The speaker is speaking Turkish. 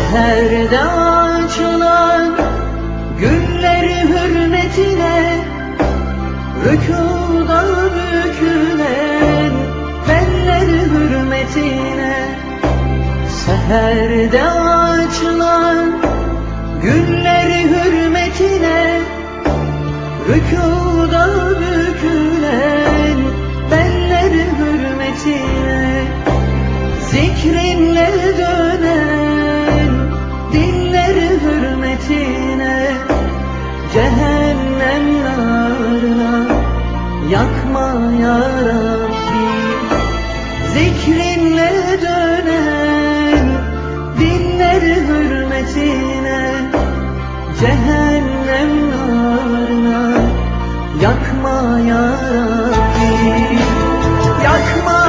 Seherde açılan Gülleri hürmetine Rükuda bükülen Benleri hürmetine. Seherde açılan Gülleri hürmetine Rükuda bükülen Benleri hürmetine. Zikrinle dönen Cehennem narına Yakma ya Rabbi. Zikrinle dönen Dinleri hürmetine Cehennem narına Yakma ya